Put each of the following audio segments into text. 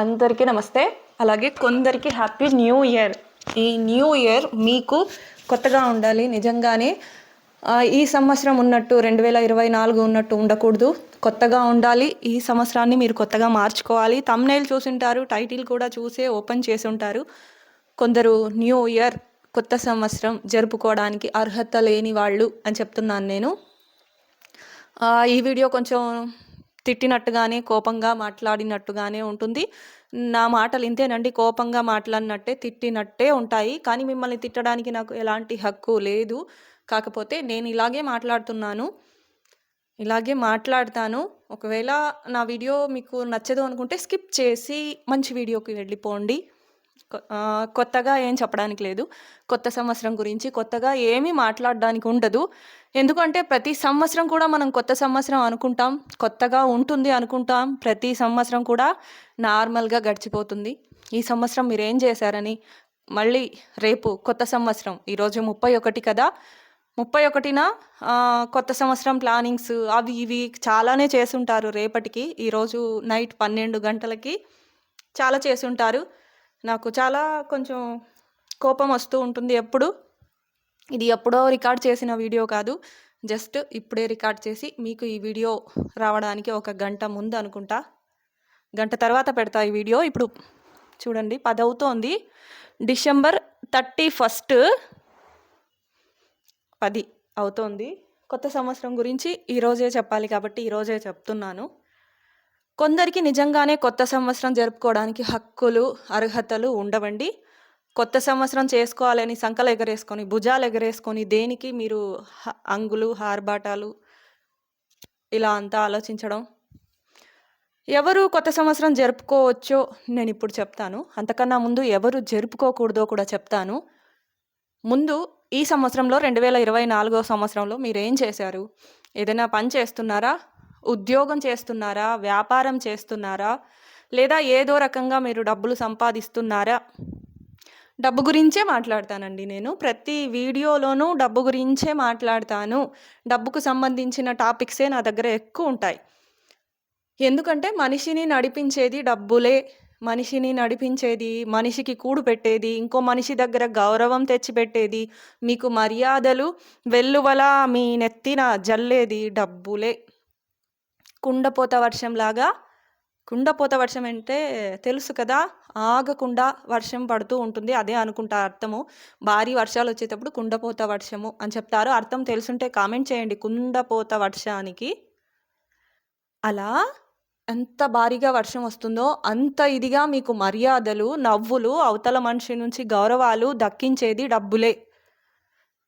అందరికీ నమస్తే. అలాగే కొందరికి హ్యాపీ న్యూ ఇయర్. ఈ న్యూ ఇయర్ మీకు కొత్తగా ఉండాలి నిజంగానే. ఈ సంవత్సరం ఉన్నట్టు రెండు వేల ఇరవై నాలుగు ఉన్నట్టు ఉండకూడదు. కొత్తగా ఉండాలి ఈ సంవత్సరాన్ని మీరు కొత్తగా మార్చుకోవాలి. తమ్నైల్ చూసింటారు టైటిల్ కూడా చూసే ఓపెన్ చేసి ఉంటారు కొందరు న్యూ ఇయర్ కొత్త సంవత్సరం జరుపుకోవడానికి అర్హత లేని వాళ్ళు అని చెప్తున్నాను నేను. ఈ వీడియో కొంచెం తిట్టినట్టుగానే కోపంగా మాట్లాడినట్టుగానే ఉంటుంది. నా మాటలు ఇంతేనండి. కోపంగా మాట్లాడినట్టే తిట్టినట్టే ఉంటాయి. కానీ మిమ్మల్ని తిట్టడానికి నాకు ఎలాంటి హక్కు లేదు. కాకపోతే నేను ఇలాగే మాట్లాడుతున్నాను. ఇలాగే మాట్లాడతాను. ఒకవేళ నా వీడియో మీకు నచ్చదు అనుకుంటే స్కిప్ చేసి మంచి వీడియోకి వెళ్ళిపోండి. కొత్తగా ఏం చెప్పడానికి లేదు. కొత్త సంవత్సరం గురించి కొత్తగా ఏమీ మాట్లాడడానికి ఉండదు. ఎందుకంటే ప్రతి సంవత్సరం కూడా మనం కొత్త సంవత్సరం అనుకుంటాం కొత్తగా ఉంటుంది అనుకుంటాం ప్రతి సంవత్సరం కూడా నార్మల్గా గడిచిపోతుంది. ఈ సంవత్సరం మీరు ఏం చేశారని మళ్ళీ రేపు కొత్త సంవత్సరం ఈరోజు ముప్పై ఒకటి కదా? ముప్పై ఒకటిన కొత్త సంవత్సరం ప్లానింగ్స్ అవి ఇవి చాలానే చేసుంటారు రేపటికి ఈరోజు నైట్ పన్నెండు గంటలకి చాలా చేసుంటారు నాకు చాలా కొంచెం కోపం వస్తూ ఉంటుంది ఎప్పుడు. ఇది ఎప్పుడో రికార్డ్ చేసిన వీడియో కాదు. జస్ట్ ఇప్పుడే రికార్డ్ చేసి మీకు ఈ వీడియో రావడానికి ఒక గంట ముందు అనుకుంటా. గంట తర్వాత పెడతా ఈ వీడియో. ఇప్పుడు చూడండి పది అవుతోంది డిసెంబర్ థర్టీ ఫస్ట్ పది అవుతోంది. కొత్త సంవత్సరం గురించి ఈరోజే చెప్పాలి కాబట్టి ఈరోజే చెప్తున్నాను. కొందరికి నిజంగానే కొత్త సంవత్సరం జరుపుకోవడానికి హక్కులు అర్హతలు ఉండవండి. కొత్త సంవత్సరం చేసుకోవాలని సంకలు ఎగరేసుకొని భుజాలు ఎగరేసుకొని దేనికి మీరు హ- అంగులు హార్బాటాలు ఇలా అంతా ఆలోచించడం? ఎవరు కొత్త సంవత్సరం జరుపుకోవచ్చో నేను ఇప్పుడు చెప్తాను. అంతకన్నా ముందు ఎవరు జరుపుకోకూడదో కూడా చెప్తాను. ముందు ఈ సంవత్సరంలో రెండు వేల ఇరవై నాలుగో సంవత్సరంలో మీరు ఏం చేశారు? ఏదైనా పని చేస్తున్నారా? ఉద్యోగం చేస్తున్నారా? వ్యాపారం చేస్తున్నారా? లేదా ఏదో రకంగా మీరు డబ్బులు సంపాదిస్తున్నారా? డబ్బు గురించే మాట్లాడతానండి నేను. ప్రతి వీడియోలోనూ డబ్బు గురించే మాట్లాడతాను. డబ్బుకు సంబంధించిన టాపిక్సే నా దగ్గర ఎక్కువ ఉంటాయి. ఎందుకంటే మనిషిని నడిపించేది డబ్బులే. మనిషిని నడిపించేది మనిషికి కూడు పెట్టేది ఇంకో మనిషి దగ్గర గౌరవం తెచ్చిపెట్టేది మీకు మర్యాదలు వెల్లువల మీ నెత్తిన జల్లేది డబ్బులే. కుండపోత వర్షంలాగా కుండపోత వర్షం అంటే తెలుసు కదా? ఆగకుండా వర్షం పడుతూ ఉంటుంది. అదే అనుకుంటా అర్థము. భారీ వర్షాలు వచ్చేటప్పుడు కుండపోత వర్షము అని చెప్తారు. అర్థం తెలుసుంటే కామెంట్ చేయండి. కుండపోత వర్షానికి అలా ఎంత భారీగా వర్షం వస్తుందో అంత ఇదిగా మీకు మర్యాదలు నవ్వులు అవతల మనిషి నుంచి గౌరవాలు దక్కించేది డబ్బులే.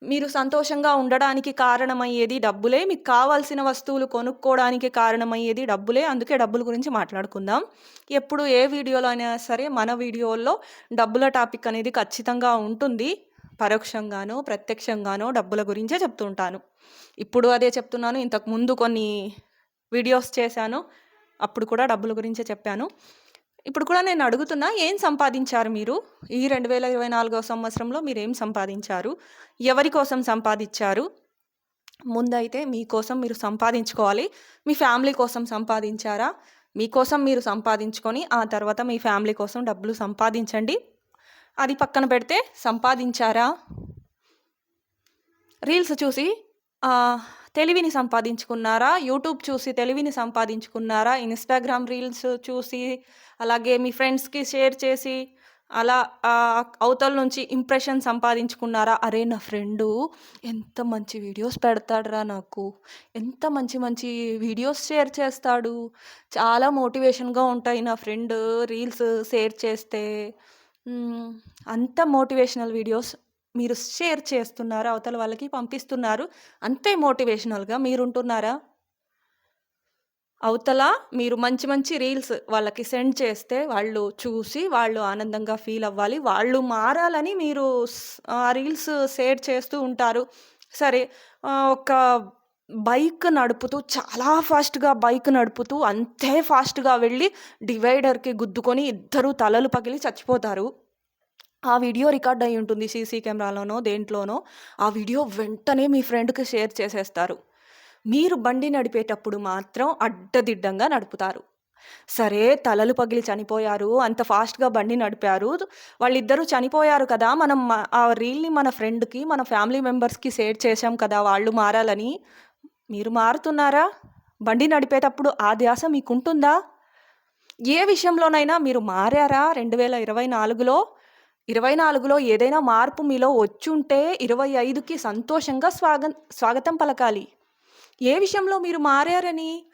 మీరు సంతోషంగా ఉండడానికి కారణమయ్యేది డబ్బులే. మీకు కావాల్సిన వస్తువులు కొనుక్కోవడానికి కారణమయ్యేది డబ్బులే. అందుకే డబ్బుల గురించి మాట్లాడుకుందాం. ఎప్పుడు ఏ వీడియోలో అయినా సరే మన వీడియోల్లో డబ్బుల టాపిక్ అనేది ఖచ్చితంగా ఉంటుంది. పరోక్షంగానో ప్రత్యక్షంగానో డబ్బుల గురించే చెప్తుంటాను. ఇప్పుడు అదే చెప్తున్నాను. ఇంతకు ముందు కొన్ని వీడియోస్ చేశాను. అప్పుడు కూడా డబ్బుల గురించే చెప్పాను. ఇప్పుడు కూడా నేను అడుగుతున్నా ఏం సంపాదించారు మీరు? ఈ రెండు వేల ఇరవై నాలుగో సంవత్సరంలో మీరు ఏం సంపాదించారు? ఎవరి కోసం సంపాదించారు? ముందైతే మీకోసం మీరు సంపాదించుకోవాలి. మీ ఫ్యామిలీ కోసం సంపాదించారా? మీకోసం మీరు సంపాదించుకొని ఆ తర్వాత మీ ఫ్యామిలీ కోసం డబ్బులు సంపాదించండి. అది పక్కన పెడితే సంపాదించారా? రీల్స్ చూసి తెలివిని సంపాదించుకున్నారా? యూట్యూబ్ చూసి తెలివిని సంపాదించుకున్నారా? ఇన్స్టాగ్రామ్ రీల్స్ చూసి అలాగే మీ ఫ్రెండ్స్కి షేర్ చేసి అలా అవతల నుంచి ఇంప్రెషన్ సంపాదించుకున్నారా? అరే నా ఫ్రెండు ఎంత మంచి వీడియోస్ పెడతాడురా నాకు. ఎంత మంచి మంచి వీడియోస్ షేర్ చేస్తాడు. చాలా మోటివేషన్గా ఉంటాయి నా ఫ్రెండ్ రీల్స్ షేర్ చేస్తే. అంత మోటివేషనల్ వీడియోస్ మీరు షేర్ చేస్తున్నారు అవతల వాళ్ళకి పంపిస్తున్నారు. అంతే మోటివేషనల్గా మీరు ఉంటున్నారా అవతల మీరు మంచి మంచి రీల్స్ వాళ్ళకి సెండ్ చేస్తే వాళ్ళు చూసి వాళ్ళు ఆనందంగా ఫీల్ అవ్వాలి. వాళ్ళు మారాలని మీరు ఆ రీల్స్ షేర్ చేస్తూ ఉంటారు. సరే ఒక బైక్ నడుపుతూ చాలా ఫాస్ట్గా బైక్ నడుపుతూ అంతే ఫాస్ట్గా వెళ్ళి డివైడర్కి గుద్దుకొని ఇద్దరు తలలు పగిలి చచ్చిపోతారు. ఆ వీడియో రికార్డ్ అయి ఉంటుంది సీసీ కెమెరాలోనో దేంట్లోనో. ఆ వీడియో వెంటనే మీ ఫ్రెండ్కి షేర్ చేసేస్తారు. మీరు బండి నడిపేటప్పుడు మాత్రం అడ్డదిడ్డంగా నడుపుతారు సరే తలలు పగిలి చనిపోయారు. అంత ఫాస్ట్‌గా బండి నడిపారు. వాళ్ళిద్దరూ చనిపోయారు కదా! మనం ఆ రీల్‌ని మన ఫ్రెండ్‌కి, మన ఫ్యామిలీ మెంబర్స్‌కి షేర్ చేశాం కదా! వాళ్ళు మారాలని. మీరు మారుతున్నారా? బండి నడిపేటప్పుడు ఆ ధ్యాస మీకుంటుందా? ఏ విషయంలోనైనా మీరు మారారా 2024లో? 24లో ఏదైనా మార్పు మీలో వచ్చుంటే 25కి సంతోషంగా స్వాగ స్వాగతం పలకాలి. ఏ విషయంలో మీరు మారారని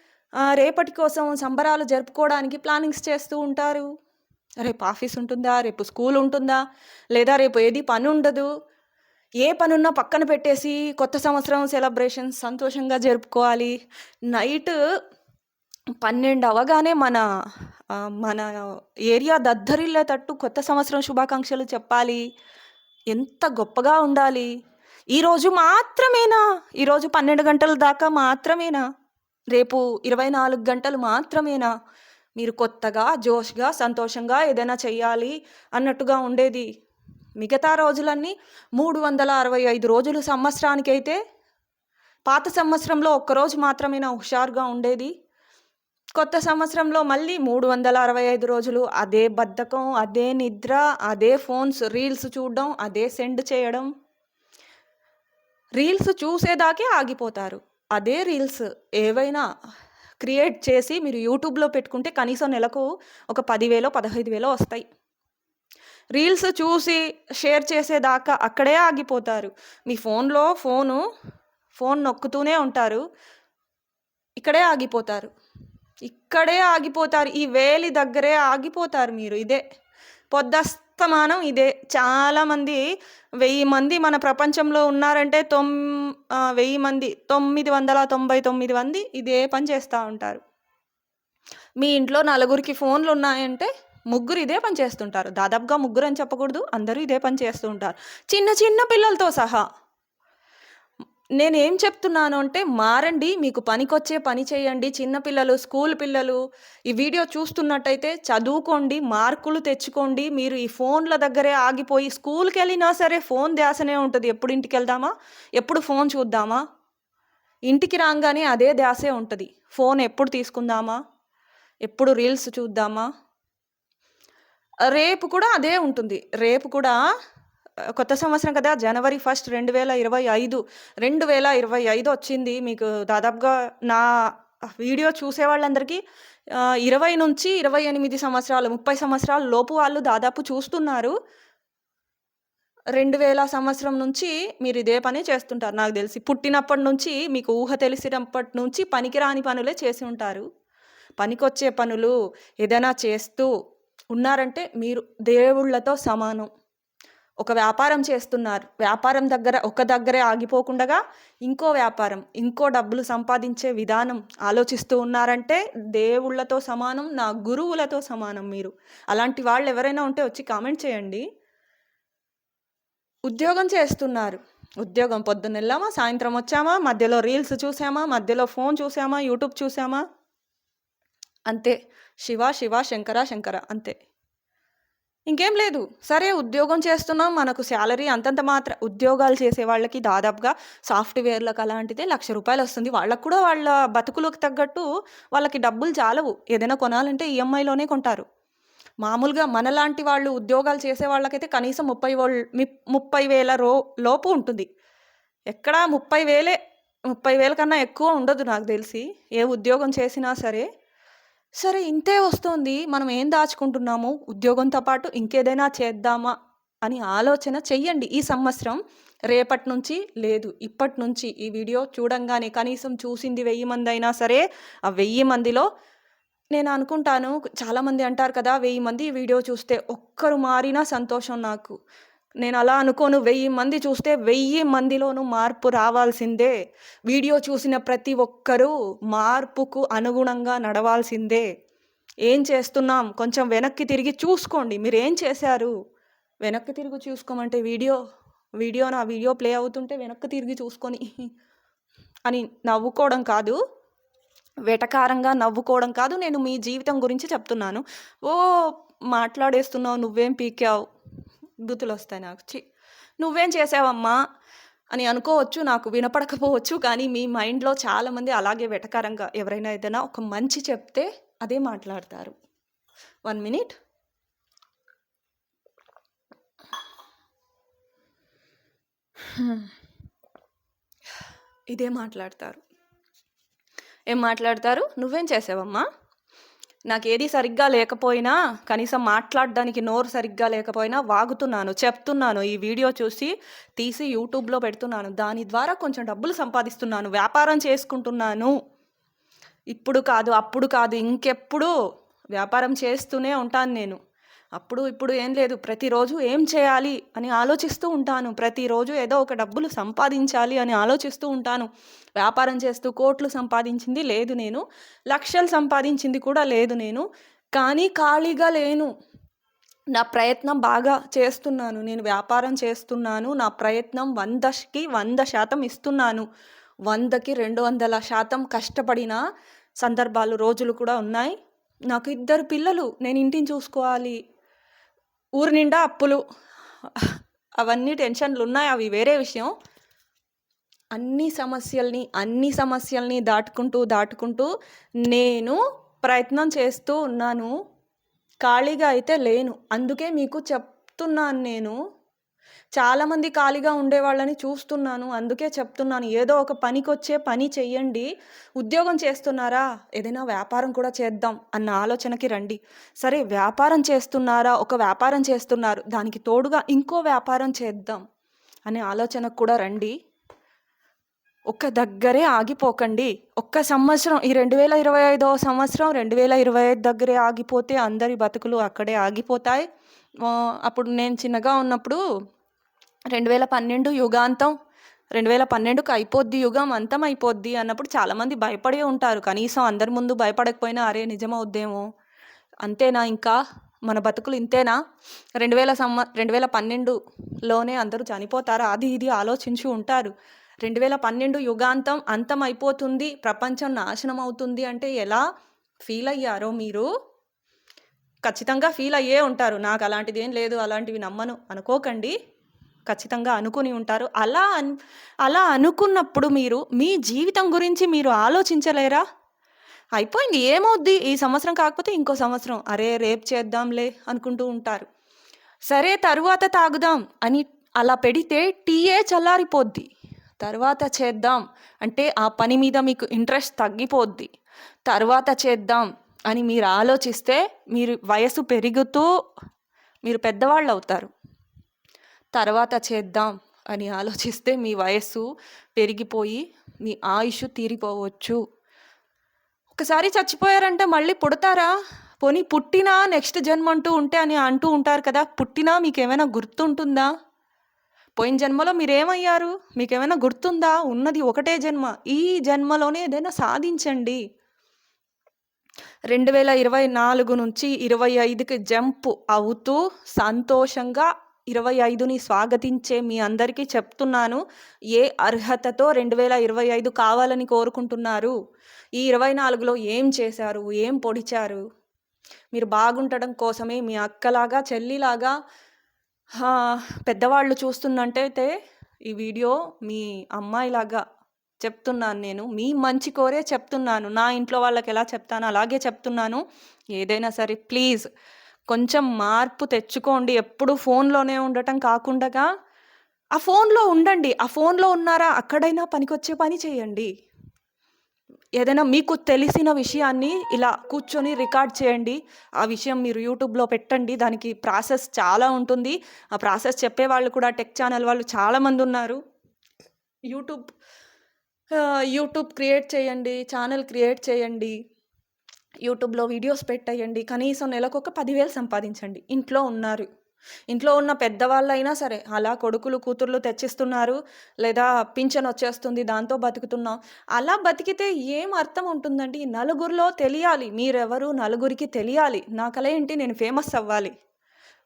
రేపటి కోసం సంబరాలు జరుపుకోవడానికి ప్లానింగ్స్ చేస్తూ ఉంటారు. రేపు ఆఫీస్ ఉంటుందా? రేపు స్కూల్ ఉంటుందా? లేదా రేపు ఏది పని ఉండదు ఏ పనున్నా పక్కన పెట్టేసి కొత్త సంవత్సరం సెలబ్రేషన్స్ సంతోషంగా జరుపుకోవాలి. నైట్ పన్నెండు అవగానే మన మన ఏరియా దద్దరిల్లేటట్టు కొత్త సంవత్సరం శుభాకాంక్షలు చెప్పాలి. ఎంత గొప్పగా ఉండాలి. ఈరోజు మాత్రమేనా? ఈరోజు 12 గంటల దాకా మాత్రమేనా? రేపు 24 గంటలు మాత్రమేనా? మీరు కొత్తగా, జోష్‌గా, సంతోషంగా ఏదైనా చెయ్యాలి అన్నట్టుగా ఉండేది. మిగతా రోజులన్నీ 365 రోజులు సంవత్సరానికైతే, పాత సంవత్సరంలో ఒక్కరోజు మాత్రమేనా హుషారుగా ఉండేది. కొత్త సంవత్సరంలో మళ్ళీ 365 రోజులు అదే బద్ధకం, అదే నిద్ర, అదే ఫోన్స్ రీల్స్ చూడడం, అదే సెండ్ చేయడం. రీల్స్ చూసేదాకే ఆగిపోతారు. అదే రీల్స్ ఏవైనా క్రియేట్ చేసి మీరు యూట్యూబ్‌లో పెట్టుకుంటే కనీసం నెలకు ఒక పదివేలో పదహైదు వేలో వస్తాయి. రీల్స్ చూసి షేర్ చేసేదాకా అక్కడే ఆగిపోతారు. మీ ఫోన్‌లో ఫోను, ఫోన్ నొక్కుతూనే ఉంటారు. ఇక్కడే ఆగిపోతారు. ఇక్కడే ఆగిపోతారు. ఈ వేలి దగ్గరే ఆగిపోతారు మీరు. ఇదే పొద్దు వర్తమానం ఇదే. చాలామంది వెయ్యి మంది మన ప్రపంచంలో ఉన్నారంటే తొమ్ ఆహ్, 1000 మంది 999 మంది ఇదే పని చేస్తూ ఉంటారు. మీ ఇంట్లో నలుగురికి ఫోన్లు ఉన్నాయంటే ముగ్గురు ఇదే పని చేస్తుంటారు. దాదాపుగా ముగ్గురని చెప్పకూడదు. అందరూ ఇదే పని చేస్తూ ఉంటారు. చిన్న చిన్న పిల్లలతో సహా. నేనేం చెప్తున్నాను అంటే మారండి. మీకు పనికొచ్చే పని చేయండి. చిన్న పిల్లలు, స్కూల్ పిల్లలు ఈ వీడియో చూస్తున్నట్టయితే చదువుకోండి. మార్కులు తెచ్చుకోండి. మీరు ఈ ఫోన్‌ల దగ్గరే ఆగిపోయి స్కూల్‌కెళ్ళినా సరే ఫోన్ ధ్యాసనే ఉంటది. ఎప్పుడు ఇంటికెళ్దామా? ఎప్పుడు ఫోన్ చూద్దామా? ఇంటికి రాంగానే అదే ధ్యాసే ఉంటది. ఫోన్ ఎప్పుడు తీసుకుందామా? ఎప్పుడు రీల్స్ చూద్దామా? రేపు కూడా అదే ఉంటుంది. రేపు కూడా కొత్త సంవత్సరం కదా! జనవరి 1 2025 2025 వచ్చింది. మీకు దాదాపుగా నా వీడియో చూసే వాళ్ళందరికీ ఇరవై నుంచి ఇరవై ఎనిమిది సంవత్సరాలు, 30 సంవత్సరాల లోపు వాళ్ళు దాదాపు చూస్తున్నారు. 2000 సంవత్సరం నుంచి మీరు ఇదే పని చేస్తుంటారు నాకు తెలిసి. పుట్టినప్పటి నుంచి మీకు ఊహ తెలిసినప్పటి నుంచి పనికిరాని పనులే చేసి ఉంటారు. పనికొచ్చే పనులు ఏదైనా చేస్తూ ఉన్నారంటే మీరు దేవుళ్ళతో సమానం. ఒక వ్యాపారం చేస్తున్నారు. వ్యాపారం దగ్గర ఒక దగ్గరే ఆగిపోకుండగా ఇంకో వ్యాపారం, ఇంకో డబ్బులు సంపాదించే విధానం ఆలోచిస్తూ ఉన్నారంటే దేవుళ్ళతో సమానం. నా గురువులతో సమానం మీరు. అలాంటి వాళ్ళు ఎవరైనా ఉంటే వచ్చి కామెంట్ చేయండి. ఉద్యోగం చేస్తున్నారు. ఉద్యోగం పొద్దున్నెళ్ళామా, సాయంత్రం వచ్చామా, మధ్యలో రీల్స్ చూసామా, మధ్యలో ఫోన్ చూసామా, యూట్యూబ్ చూసామా. అంతే. శివ, శివ, శంకర, శంకర అంతే. ఇంకేం లేదు. సరే ఉద్యోగం చేస్తున్నాం. మనకు శాలరీ అంతంత మాత్ర ఉద్యోగాలు చేసే వాళ్ళకి దాదాపుగా సాఫ్ట్‌వేర్‌లకు అలాంటిదే లక్ష రూపాయలు వస్తుంది. వాళ్ళకి కూడా వాళ్ళ బతుకులకు తగ్గట్టు వాళ్ళకి డబ్బులు చాలవు. ఏదైనా కొనాలంటే ఈఎంఐలోనే కొంటారు. మామూలుగా మనలాంటి వాళ్ళు ఉద్యోగాలు చేసే వాళ్ళకైతే కనీసం ముప్పై ముప్పై వేల రో లోపు ఉంటుంది. ఎక్కడా 30,000 30,000 కన్నా ఎక్కువ ఉండదు నాకు తెలిసి. ఏ ఉద్యోగం చేసినా సరే. సరే ఇంతే వస్తోంది. మనం ఏం దాచుకుంటున్నాము? ఉద్యోగంతో పాటు ఇంకేదైనా చేద్దామా? అని ఆలోచన చెయ్యండి ఈ సంవత్సరం. రేపటి నుంచి లేదు. ఇప్పటి నుంచి ఈ వీడియో చూడంగానే కనీసం చూసింది వెయ్యి మంది అయినా సరే ఆ వెయ్యి మందిలో నేను అనుకుంటాను చాలామంది అంటారు కదా! వెయ్యి మంది ఈ వీడియో చూస్తే ఒక్కరు మారినా సంతోషం నాకు. నేను అలా అనుకోను. వెయ్యి మంది చూస్తే వెయ్యి మందిలోనూ మార్పు రావాల్సిందే. వీడియో చూసిన ప్రతి ఒక్కరూ మార్పుకు అనుగుణంగా నడవాల్సిందే. ఏం చేస్తున్నాం? కొంచెం వెనక్కి తిరిగి చూసుకోండి. మీరేం చేశారు? వెనక్కి తిరిగి చూసుకోమంటే వీడియో వీడియో నా వీడియో ప్లే అవుతుంటే వెనక్కి తిరిగి చూసుకొని అని నవ్వుకోవడం కాదు. వెటకారంగా నవ్వుకోవడం కాదు. నేను మీ జీవితం గురించి చెప్తున్నాను. ఓ మాట్లాడేస్తున్నావు నువ్వేం పీకావు? బూతులొస్తాయి నాకు. చి నువ్వేం చేసావమ్మా అని అనుకోవచ్చు. నాకు వినపడకపోవచ్చు. కానీ మీ మైండ్‌లో చాలామంది అలాగే వెటకారంగా ఎవరైనా ఏదైనా ఒక మంచి చెప్తే అదే మాట్లాడతారు వన్ మినిట్ ఇదే మాట్లాడతారు ఏం మాట్లాడతారు నువ్వేం చేసావమ్మా నాకు ఏది సరిగ్గా లేకపోయినా కనీసం మాట్లాడడానికి నోరు సరిగ్గా లేకపోయినా వాగుతున్నాను చెప్తున్నాను. ఈ వీడియో చూసి తీసి యూట్యూబ్లో పెడుతున్నాను. దాని ద్వారా కొంచెం డబ్బులు సంపాదిస్తున్నాను. వ్యాపారం చేసుకుంటున్నాను. ఇప్పుడు కాదు అప్పుడు కాదు ఇంకెప్పుడు వ్యాపారం చేస్తూనే ఉంటాను నేను. అప్పుడు ఇప్పుడు ఏం లేదు ప్రతిరోజు ఏం చేయాలి అని ఆలోచిస్తూ ఉంటాను. ప్రతిరోజు ఏదో ఒక డబ్బులు సంపాదించాలి అని ఆలోచిస్తూ ఉంటాను. వ్యాపారం చేస్తూ కోట్లు సంపాదించింది లేదు నేను. లక్షలు సంపాదించింది కూడా లేదు నేను. కానీ ఖాళీగా లేను. నా ప్రయత్నం బాగా చేస్తున్నాను. నేను వ్యాపారం చేస్తున్నాను. నా ప్రయత్నం వందకి వంద శాతం ఇస్తున్నాను. వందకి రెండు వందల శాతం కష్టపడిన సందర్భాలు రోజులు కూడా ఉన్నాయి. నాకు ఇద్దరు పిల్లలు. నేను ఇంటిని చూసుకోవాలి. ఊరి నిండా అప్పులు. అవన్నీ టెన్షన్లు ఉన్నాయి. అవి వేరే విషయం. అన్ని సమస్యల్ని అన్ని సమస్యల్ని దాటుకుంటూ దాటుకుంటూ నేను ప్రయత్నం చేస్తూ ఉన్నాను. ఖాళీగా అయితే లేను. అందుకే మీకు చెప్తున్నాను నేను. చాలామంది ఖాళీగా ఉండేవాళ్ళని చూస్తున్నాను అందుకే చెప్తున్నాను. ఏదో ఒక పనికొచ్చే పని చెయ్యండి. ఉద్యోగం చేస్తున్నారా? ఏదైనా వ్యాపారం కూడా చేద్దాం అన్న ఆలోచనకి రండి. సరే వ్యాపారం చేస్తున్నారా? ఒక వ్యాపారం చేస్తున్నారు. దానికి తోడుగా ఇంకో వ్యాపారం చేద్దాం అనే ఆలోచనకు కూడా రండి. ఒక్క దగ్గరే ఆగిపోకండి. ఒక్క సంవత్సరం ఈ రెండు వేల ఇరవై ఐదవ సంవత్సరం రెండు వేల ఇరవై ఐదు దగ్గరే ఆగిపోతే అందరి బతుకులు అక్కడే ఆగిపోతాయి. అప్పుడు నేను చిన్నగా ఉన్నప్పుడు రెండు వేల పన్నెండు యుగాంతం రెండు వేల పన్నెండుకి అయిపోద్ది యుగం అంతం అయిపోద్ది అన్నప్పుడు చాలామంది భయపడే ఉంటారు. కనీసం అందరి ముందు భయపడకపోయినా అరే నిజమవుద్దేమో? అంతేనా ఇంకా? మన బతుకులు ఇంతేనా? రెండు వేల సమ్మ రెండు వేల పన్నెండులోనే అందరూ చనిపోతారా? అది ఇది ఆలోచించి ఉంటారు. రెండు వేల పన్నెండు యుగాంతం అంతం అయిపోతుంది ప్రపంచం నాశనం అవుతుంది అంటే ఎలా ఫీల్ అయ్యారో మీరు? ఖచ్చితంగా ఫీల్ అయ్యే ఉంటారు. నాకు అలాంటిది ఏం లేదు అలాంటివి నమ్మను. అనుకోకండి. ఖచ్చితంగా అనుకుని ఉంటారు. అలా అన్ అలా అనుకున్నప్పుడు మీరు మీ జీవితం గురించి మీరు ఆలోచించలేరా? అయిపోయింది ఏమవుద్ది? ఈ సంవత్సరం కాకపోతే ఇంకో సంవత్సరం. అరే రేపు చేద్దాంలే అనుకుంటూ ఉంటారు. సరే తరువాత తాగుదాం అని అలా పెడితే టీయే చల్లారిపోద్ది. తర్వాత చేద్దాం అంటే ఆ పని మీద మీకు ఇంట్రెస్ట్ తగ్గిపోద్ది. తర్వాత చేద్దాం అని మీరు ఆలోచిస్తే మీరు వయసు పెరుగుతూ మీరు పెద్దవాళ్ళు అవుతారు తర్వాత చేద్దాం అని ఆలోచిస్తే మీ వయస్సు పెరిగిపోయి మీ ఆయుష్ తీరిపోవచ్చు. ఒకసారి చచ్చిపోయారంటే మళ్ళీ పుడతారా? పోనీ పుట్టినా నెక్స్ట్ జన్మ అంటూ ఉంటే అని అంటూ ఉంటారు కదా పుట్టినా మీకు ఏమైనా గుర్తుంటుందా? పోయిన జన్మలో మీరేమయ్యారు? మీకు ఏమైనా గుర్తుందా? ఉన్నది ఒకటే జన్మ ఈ జన్మలోనే ఏదైనా సాధించండి. రెండు వేల ఇరవై నాలుగు నుంచి ఇరవై ఐదుకి జంప్ అవుతూ సంతోషంగా ఇరవై ఐదుని స్వాగతించే మీ అందరికీ చెప్తున్నాను. ఏ అర్హతతో రెండు వేల ఇరవై ఐదు కావాలని కోరుకుంటున్నారు? ఈ ఇరవై నాలుగులో ఏం చేశారు? ఏం పొడిచారు? మీరు బాగుండడం కోసమే మీ అక్కలాగా చెల్లిలాగా పెద్దవాళ్ళు చూస్తున్నట్టయితే ఈ వీడియో మీ అమ్మాయిలాగా చెప్తున్నాను నేను. మీ మంచి కోరే చెప్తున్నాను. నా ఇంట్లో వాళ్ళకి ఎలా చెప్తాను అలాగే చెప్తున్నాను. ఏదైనా సరే ప్లీజ్ కొంచెం మార్పు తెచ్చుకోండి. ఎప్పుడు ఫోన్లోనే ఉండటం కాకుండా ఆ ఫోన్లో ఉండండి. ఆ ఫోన్లో ఉన్నారా? అక్కడైనా పనికొచ్చే పని చేయండి. ఏదైనా మీకు తెలిసిన విషయాన్ని ఇలా కూర్చొని రికార్డ్ చేయండి. ఆ విషయం మీరు యూట్యూబ్లో పెట్టండి. దానికి ప్రాసెస్ చాలా ఉంటుంది. ఆ ప్రాసెస్ చెప్పే వాళ్ళు కూడా టెక్ ఛానల్ వాళ్ళు చాలామంది ఉన్నారు. యూట్యూబ్ యూట్యూబ్ క్రియేట్ చేయండి. ఛానల్ క్రియేట్ చేయండి. యూట్యూబ్లో వీడియోస్ పెట్టేయండి. కనీసం నెలకు ఒక పదివేలు సంపాదించండి. ఇంట్లో ఉన్నారు. ఇంట్లో ఉన్న పెద్దవాళ్ళైనా సరే అలా కొడుకులు కూతుర్లు తెచ్చిస్తున్నారు లేదా పింఛన్ వచ్చేస్తుంది దాంతో బతుకుతున్నాం. అలా బతికితే ఏం అర్థం ఉంటుందండి? నలుగురిలో తెలియాలి. మీరెవరు? నలుగురికి తెలియాలి. నా కళ ఏంటి? నేను ఫేమస్ అవ్వాలి.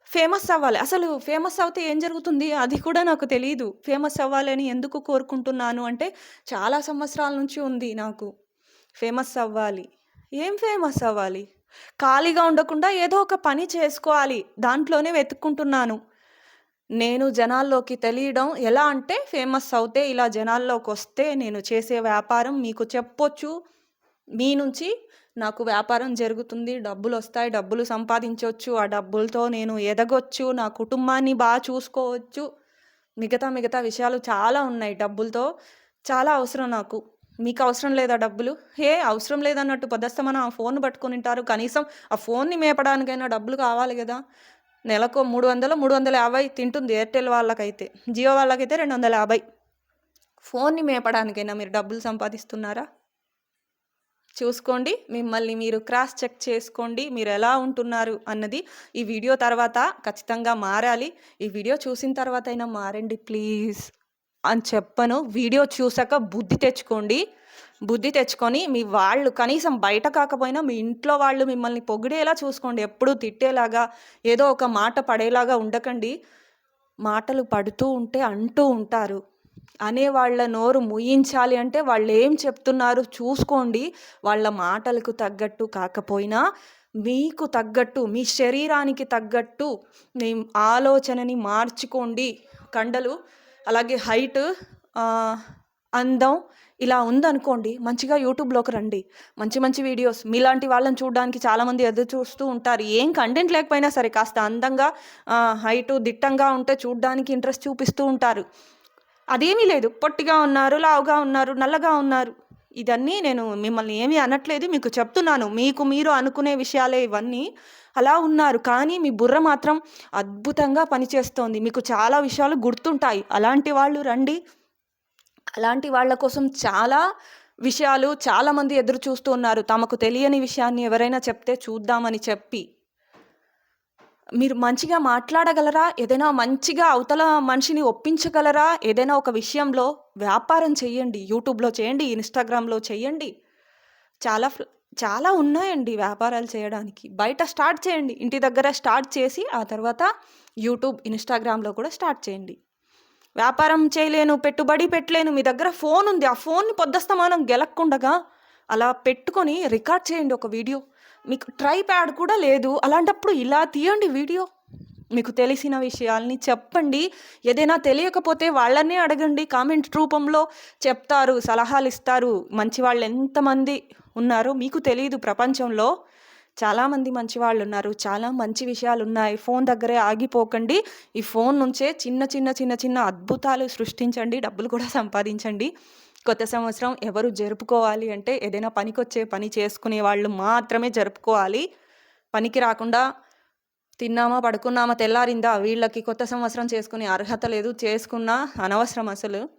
ఫేమస్ అవ్వాలి. అసలు ఫేమస్ అవుతే ఏం జరుగుతుంది? అది కూడా నాకు తెలియదు ఫేమస్ అవ్వాలని ఎందుకు కోరుకుంటున్నాను? అంటే చాలా సంవత్సరాల నుంచి ఉంది నాకు. ఫేమస్ అవ్వాలి. ఏం ఫేమస్ అవ్వాలి? ఖాళీగా ఉండకుండా ఏదో ఒక పని చేసుకోవాలి. దాంట్లోనే వెతుక్కుంటున్నాను. నేను జనాల్లోకి తెలియడం ఎలా అంటే ఫేమస్ అవుతే ఇలా జనాల్లోకి వస్తే నేను చేసే వ్యాపారం మీకు చెప్పొచ్చు. మీ నుంచి నాకు వ్యాపారం జరుగుతుంది. డబ్బులు వస్తాయి. డబ్బులు సంపాదించవచ్చు ఆ డబ్బులతో నేను ఎదగొచ్చు. నా కుటుంబాన్ని బాగా చూసుకోవచ్చు. మిగతా మిగతా విషయాలు చాలా ఉన్నాయి. డబ్బులతో చాలా అవసరం నాకు. మీకు అవసరం లేదా డబ్బులు? ఏ అవసరం లేదన్నట్టు పొద్దుస్తమన ఆ ఫోన్ పట్టుకొని ఉంటారు. కనీసం ఆ ఫోన్ని మేపడానికైనా డబ్బులు కావాలి కదా. నెలకు మూడు వందలు మూడు వందల యాభై తింటుంది ఎయిర్టెల్ వాళ్ళకైతే. జియో వాళ్ళకైతే రెండు వందల యాభై. ఫోన్ని మేపడానికైనా మీరు డబ్బులు సంపాదిస్తున్నారా? చూసుకోండి మిమ్మల్ని మీరు క్రాస్ చెక్ చేసుకోండి మీరు ఎలా ఉంటున్నారు అన్నది ఈ వీడియో తర్వాత ఖచ్చితంగా మారాలి. ఈ వీడియో చూసిన తర్వాత అయినా మారండి ప్లీజ్. అని చెప్పను. వీడియో చూసాక బుద్ధి తెచ్చుకోండి. బుద్ధి తెచ్చుకొని మీ వాళ్ళు కనీసం బయట కాకపోయినా మీ ఇంట్లో వాళ్ళు మిమ్మల్ని పొగిడేలా చూసుకోండి. ఎప్పుడూ తిట్టేలాగా ఏదో ఒక మాట పడేలాగా ఉండకండి. మాటలు పడుతూ ఉంటే అంటూ ఉంటారు. అనే వాళ్ళ నోరు ముయించాలి అంటే వాళ్ళు ఏం చెప్తున్నారు చూసుకోండి. వాళ్ళ మాటలకు తగ్గట్టు కాకపోయినా మీకు తగ్గట్టు మీ శరీరానికి తగ్గట్టు మీ ఆలోచనని మార్చుకోండి. కండలు అలాగే హైట్ అందం ఇలా ఉందనుకోండి మంచిగా యూట్యూబ్లోకి రండి. మంచి మంచి వీడియోస్ మీలాంటి వాళ్ళని చూడడానికి చాలామంది ఎదురు చూస్తూ ఉంటారు. ఏం కంటెంట్ లేకపోయినా సరే కాస్త అందంగా హైటు దిట్టంగా ఉంటే చూడడానికి ఇంట్రెస్ట్ చూపిస్తూ ఉంటారు. అదేమీ లేదు. పొట్టిగా ఉన్నారు లావుగా ఉన్నారు నల్లగా ఉన్నారు. ఇదన్నీ నేను మిమ్మల్ని ఏమీ అనట్లేదు. మీకు చెప్తున్నాను. మీకు మీరు అనుకునే విషయాలే ఇవన్నీ. అలా ఉన్నారు. కానీ మీ బుర్ర మాత్రం అద్భుతంగా పనిచేస్తోంది. మీకు చాలా విషయాలు గుర్తుంటాయి. అలాంటి వాళ్ళు రండి. అలాంటి వాళ్ళ కోసం చాలా విషయాలు చాలామంది ఎదురు చూస్తూ ఉన్నారు. తమకు తెలియని విషయాన్ని ఎవరైనా చెప్తే చూద్దామని చెప్పి. మీరు మంచిగా మాట్లాడగలరా? ఏదైనా మంచిగా అవతల మనిషిని ఒప్పించగలరా? ఏదైనా ఒక విషయంలో వ్యాపారం చేయండి. యూట్యూబ్లో చేయండి. ఇన్స్టాగ్రామ్లో చేయండి. చాలా చాలా ఉన్నాయండి వ్యాపారాలు చేయడానికి. బయట స్టార్ట్ చేయండి. ఇంటి దగ్గర స్టార్ట్ చేసి ఆ తర్వాత యూట్యూబ్ ఇన్స్టాగ్రామ్లో కూడా స్టార్ట్ చేయండి. వ్యాపారం చేయలేను పెట్టుబడి పెట్టలేను మీ దగ్గర ఫోన్ ఉంది. ఆ ఫోన్ని పొద్దస్తమానం గెలక్కుండగా అలా పెట్టుకొని రికార్డ్ చేయండి ఒక వీడియో. మీకు ట్రై ప్యాడ్ కూడా లేదు. అలాంటప్పుడు ఇలా తీయండి వీడియో. మీకు తెలిసిన విషయాల్ని చెప్పండి. ఏదైనా తెలియకపోతే వాళ్ళనే అడగండి. కామెంట్ రూపంలో చెప్తారు సలహాలు ఇస్తారు మంచి వాళ్ళు ఎంతమంది ఉన్నారో. మీకు తెలియదు ప్రపంచంలో. చాలామంది మంచి వాళ్ళు ఉన్నారు. చాలా మంచి విషయాలు ఉన్నాయి. ఫోన్ దగ్గరే ఆగిపోకండి. ఈ ఫోన్ నుంచే చిన్న చిన్న చిన్న చిన్న అద్భుతాలు సృష్టించండి. డబ్బులు కూడా సంపాదించండి. కొత్త సంవత్సరం ఎవరు జరుపుకోవాలి అంటే ఏదైనా పనికొచ్చే పని చేసుకునే వాళ్ళు మాత్రమే జరుపుకోవాలి. పనికి రాకుండా తిన్నామా పడుకున్నామా తెల్లారిందా వీళ్ళకి కొత్త సంవత్సరం చేసుకునే అర్హత లేదు. చేసుకున్న అనవసరం అసలు.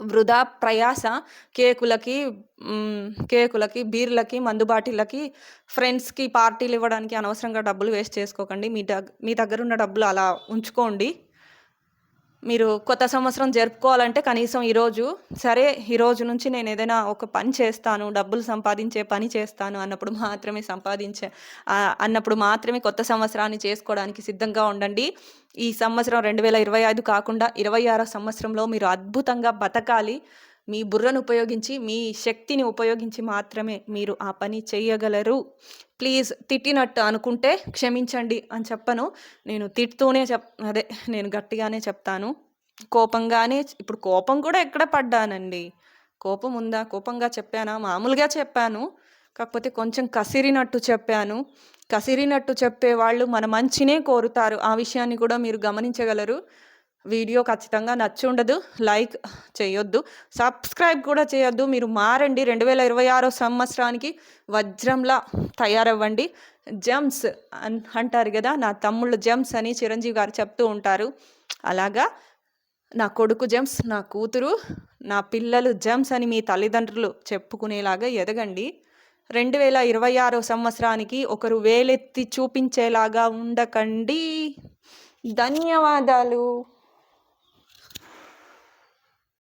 వృధా ప్రయాస కేకులకి కేకులకి బీర్లకి మందు బాటిళ్ళకి ఫ్రెండ్స్కి పార్టీలు ఇవ్వడానికి అనవసరంగా డబ్బులు వేస్ట్ చేసుకోకండి. మీ దగ్గ మీ దగ్గర ఉన్న డబ్బులు అలా ఉంచుకోండి. మీరు కొత్త సంవత్సరం జరుపుకోవాలంటే కనీసం ఈరోజు సరే ఈరోజు నుంచి నేను ఏదైనా ఒక పని చేస్తాను డబ్బులు సంపాదించే పని చేస్తాను అన్నప్పుడు మాత్రమే సంపాదించే అన్నప్పుడు మాత్రమే కొత్త సంవత్సరాన్ని చేసుకోవడానికి సిద్ధంగా ఉండండి. ఈ సంవత్సరం రెండు వేల ఇరవై ఐదు కాకుండా ఇరవై ఆరో సంవత్సరంలో మీరు అద్భుతంగా బతకాలి. మీ బుర్రను ఉపయోగించి మీ శక్తిని ఉపయోగించి మాత్రమే మీరు ఆ పని చేయగలరు. ప్లీజ్ తిట్టినట్టు అనుకుంటే క్షమించండి అని చెప్పను. నేను తిట్టుతూనే చెప్ అదే నేను గట్టిగానే చెప్తాను. కోపంగానే ఇప్పుడు కోపం కూడా ఎక్కడ పడ్డానండి. కోపం ఉందా? కోపంగా చెప్పానా? మామూలుగా చెప్పాను. కాకపోతే కొంచెం కసిరినట్టు చెప్పాను. కసిరినట్టు చెప్పే వాళ్ళు మన మంచినే కోరుతారు. ఆ విషయాన్ని కూడా మీరు గమనించగలరు. వీడియో ఖచ్చితంగా నచ్చి ఉండదు లైక్ చేయొద్దు సబ్స్క్రైబ్ కూడా చేయొద్దు. మీరు మారండి. రెండు వేల ఇరవై ఆరో సంవత్సరానికి వజ్రంలా తయారవ్వండి. జమ్స్ అన్ అంటారు కదా నా తమ్ముళ్ళు జమ్స్ అని చిరంజీవి గారు చెప్తూ ఉంటారు. అలాగా నా కొడుకు జమ్స్ నా కూతురు నా పిల్లలు జమ్స్ అని మీ తల్లిదండ్రులు చెప్పుకునేలాగా ఎదగండి. రెండు వేల ఇరవై ఆరో సంవత్సరానికి ఒకరు వేలెత్తి చూపించేలాగా ఉండకండి. ధన్యవాదాలు.